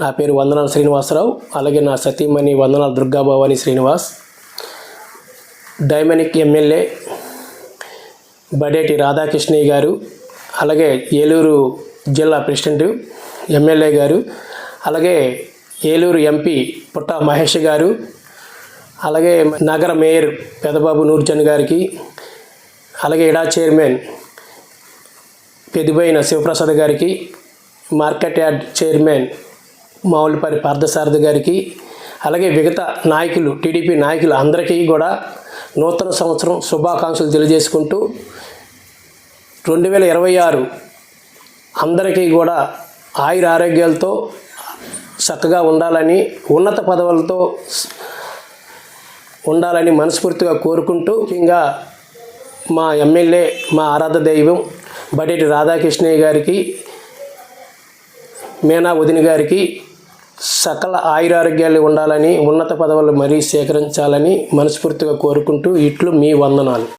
నా పేరు వందనాల శ్రీనివాసరావు అలాగే నా సతీమణి వందనాల దుర్గాభవాని శ్రీనివాస్. డైమనిక్ ఎమ్మెల్యే బడేటి రాధాకృష్ణయ్య గారు అలాగే ఏలూరు జిల్లా ప్రెసిడెంట్ ఎమ్మెల్యే గారు అలాగే ఏలూరు ఎంపీ పుట్ట మహేష్ గారు అలాగే నగర మేయర్ పెదబాబు నూర్చంద్ గారికి అలాగే ఇడా చైర్మన్ పెదిపోయిన శివప్రసాద్ గారికి market yard chairman Mavulapalli Parthasarathi గారికి అలాగే మిగతా నాయకులు టీడీపీ నాయకులు అందరికీ కూడా నూతన సంవత్సరం శుభాకాంక్షలు తెలియజేసుకుంటూ రెండు వేల ఇరవై ఆరు అందరికీ కూడా ఆయుర ఆరోగ్యాలతో చక్కగా ఉండాలని ఉన్నత పదవులతో ఉండాలని మనస్ఫూర్తిగా కోరుకుంటూ ముఖ్యంగా మా ఎమ్మెల్యే మా ఆరాధ దైవం బడేటి రాధాకృష్ణయ్య గారికి మీనా వదిన గారికి సకల ఆయురారోగ్యాలు ఉండాలని ఉన్నత పదవులు మరీ సేకరించాలని మనస్ఫూర్తిగా కోరుకుంటూ ఇట్లు మీ వందనాలు.